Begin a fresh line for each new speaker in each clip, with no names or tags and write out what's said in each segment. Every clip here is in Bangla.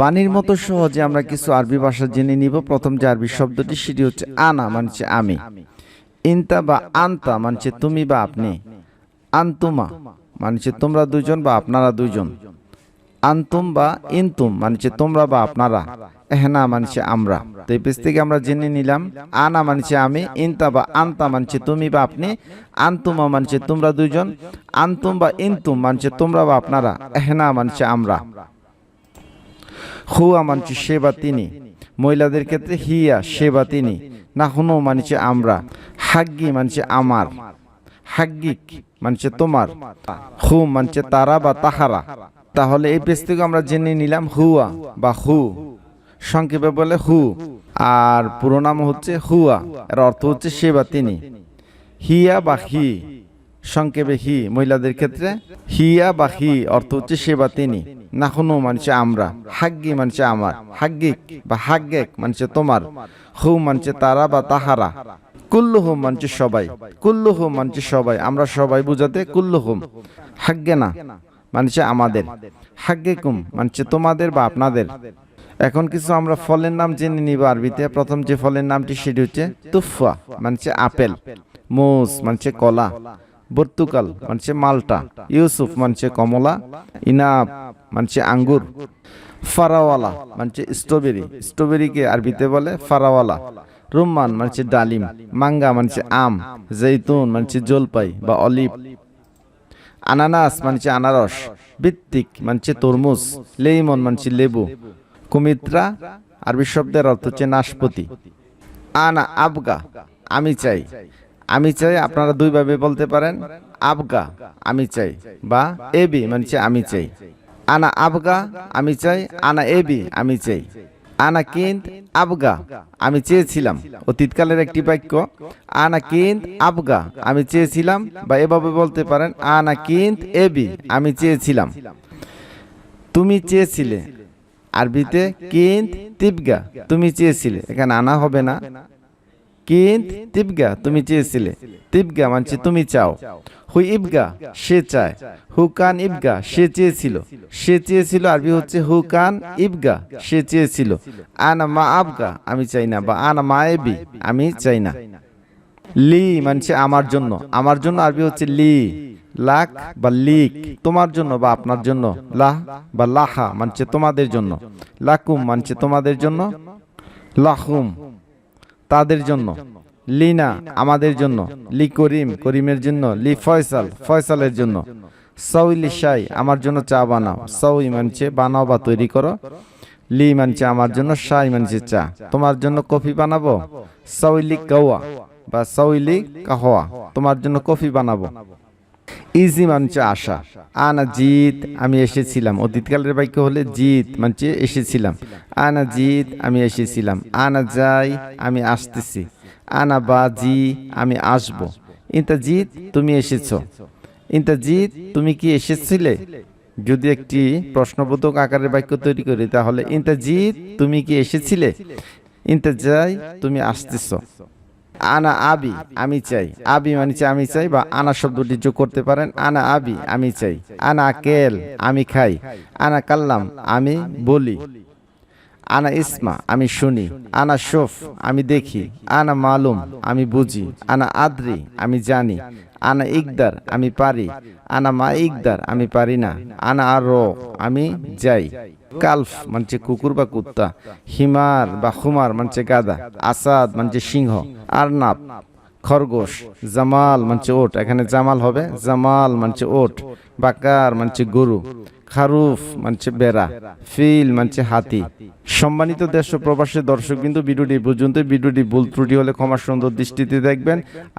পানির মতো সহজে আমরা কিছু আরবি ভাষা জেনে নিব প্রথম যে আরবি শব্দটি সেটি হচ্ছে আনা মানছে আমি ইনতা বা আন্তা মানছে তুমি বা আপনি আন্তুমা মানছে তোমরা দুজন বা আপনারা দুইজন আন্তুম বা ইনতুম মানছে তোমরা বা আপনারা এহনা মানছে আমরা তো এই পেজ থেকে আমরা জেনে নিলাম আনা মানছে আমি ইনতা বা আন্তা মানছে তুমি বা আপনি আন্তুমা মানছে তোমরা দুজন আন্তুম বা ইনতুম মানছে তোমরা বা আপনারা এহনা মানছে আমরা হুয়া মানছে সে বা তিনি। মহিলাদের ক্ষেত্রে হিয়া সে বা তিনি। নাহনু মানছে আমরা। হাগ্গি মানছে আমার। হাগ্গিক মানছে তোমার। হু মানছে তারা বা তাহারা। তাহলে এই পেজ থেকে আমরা জেনে নিলাম হুয়া বা হু। সংক্ষেপে বলে হু। আর পুরো নাম হচ্ছে হুয়া এর অর্থ হচ্ছে সে বা তিনি। হিয়া বা হি। সংক্ষেপে হি। মহিলাদের ক্ষেত্রে হিয়া বা হি অর্থ হচ্ছে সে বা তিনি। নাহনু মানছে আমরা, হাগ্গি মানছে আমার, হাগ্গিক বা হাগ্গেক মানছে তোমার, হু মানছে তারা বা তাহারা। কুল্লুহুম মানছে সবাই কুল্লুহুম মানছে সবাই, আমরা সবাই বুঝাতে কুল্লুহুম। হাগ্গে না, মানছে আমাদের, হাগ্গেকুম মানছে তোমাদের বা আপনাদের। এখন কিছু আমরা ফলের নাম জেনে নিব আরবিতে, প্রথম যে ফলের নামটি সেটি হচ্ছে তুফা মানছে আপেল, মুজ মানছে কলা, বর্তুকাল মানছে মালটা, ইউসুফ মানছে কমলা, ইনাব মানছে আঙ্গুর, ফারাওয়ালা মানছে স্ট্রবেরি। স্ট্রবেরিকে আরবিতে বলে ফারাওয়ালা। রুম্মান মানছে ডালিম, মাঙ্গা মানছে আম জৈতুন মানছে জলপাই বা অলিভ। আনানাস মানছে আনারস, ভিত্তিক মানছে তরমুজ, লেইমন মানছে লেবু। কুমিত্রা, আরবি শব্দের অর্থ হচ্ছে নাশপতি। আনা, আবগা, আমি চাই। আমি চাই আপনারা দুইভাবে বলতে পারেন, আবগা, আমি চাই বা এবি মানছে আমি চাই। আনা আবগা, আমি চাই আনা এবি, আমি চাই। আনা কিন্ত আবগা, আমি চেয়েছিলাম। অতীতকালের একটি বাক্য, আনা কিন্ত আবগা, আমি চেয়েছিলাম বা এভাবে বলতে পারেন, আনা কিন্ত এবি, আমি চেয়েছিলাম। তুমি চেয়েছিলে। আরবিতে কিন্ত তিবগা, তুমি চেয়েছিলে। এখানে আনা হবে না। কিন্ত তিবগা তুমি চেয়েছিলে। তিবগা মানছে তুমি চাও। হু ইবগা, সে চায়। হু কান ইবগা, সে চেয়েছিল। সে চেয়েছিল আরবি হচ্ছে হু কান ইবগা, সে চেয়েছিল। আনা মা আবগা, আমি চাই না। বা আনা মা এবি, আমি চাই না। লি মানছে আমার জন্য। আমার জন্য আরবি হচ্ছে লি। লাখ বা লিক, তোমার জন্য বা আপনার জন্য। লাহ বা লাহা মানছে তোমাদের জন্য। লাকুম মানছে তোমাদের জন্য। লাহুম তাদের জন্য। লিনা আমাদের জন্য, লি করিম, করিমের জন্য, লি ফয়সাল, ফয়সালের জন্য। সাই আমার জন্য চা বানাও। সৌই মানছে বানাও বা তৈরি করো। লি মানছে আমার জন্য, শাই মানছে চা। তোমার জন্য কফি বানাবো? সৌলি কাওয়া বা সৌলি কাহওয়া তোমার জন্য কফি বানাবো। ইজি মানছে আশা আনা জিত আমি এসেছিলাম অতীতকালের বাক্য হলে জিত মানছে এসেছিলাম আনা জিত আমি এসেছিলাম আনা যাই আমি আসতেছি আনা বাজি আমি আসব ইন্তা জিত তুমি এসেছ ইন্তা জিত তুমি কি এসেছিলে যদি একটি প্রশ্নবোধক আকারের বাক্য তৈরি করি, তাহলে ইন্তা জিত তুমি কি এসেছিলে ইন্তা যাই তুমি আসতেছো আনা আবি, আমি চাই। আবি মানে চাই আমি চাই বা আনা শব্দটি যোগ করতে পারেন। আনা আবি, আমি চাই। আনা কেল, আমি খাই। আনা কাল্লাম, আমি বলি। আনা ইসমা, আমি শুনি। আনা শোফ, আমি দেখি। আনা মালুম, আমি বুঝি। আনা আদ্রি, আমি জানি। আনা ইকদার, আমি পারি। আনা মা ইকদার, আমি পারি না। আনা আর আমি যাই। কালফ মানছে কুকুর বা কুত্তা, হিমার বা হুমার মানছে গাদা, আসাদ মানছে সিংহ, আরনাব, খরগোশ, জামাল মানছে ওট। এখানে জামাল হবে, জামাল মানছে ওট, বাকার মানছে গরু, খারুফ মানছে বেড়া, ফিল মানছে হাতি সম্মানিত দেশ প্রবাসী দর্শক কিন্তু ভিডিওটি পর্যন্ত ভিডিওটি ভুল ত্রুটি হলে ক্ষমা সুন্দর দৃষ্টিতে দেখবেন।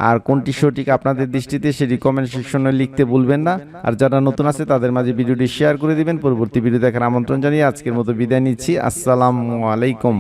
আর কোনটি সঠিক আপনাদের দৃষ্টিতে, সেটি কমেন্ট সেকশনে লিখতে ভুলবেন না। আর যারা নতুন আছে, তাদের মাঝে ভিডিওটি শেয়ার করে দিবেন। পরবর্তী ভিডিও দেখার আমন্ত্রণ জানিয়ে আজকের মতো বিদায় নিচ্ছি। আসসালামু আলাইকুম।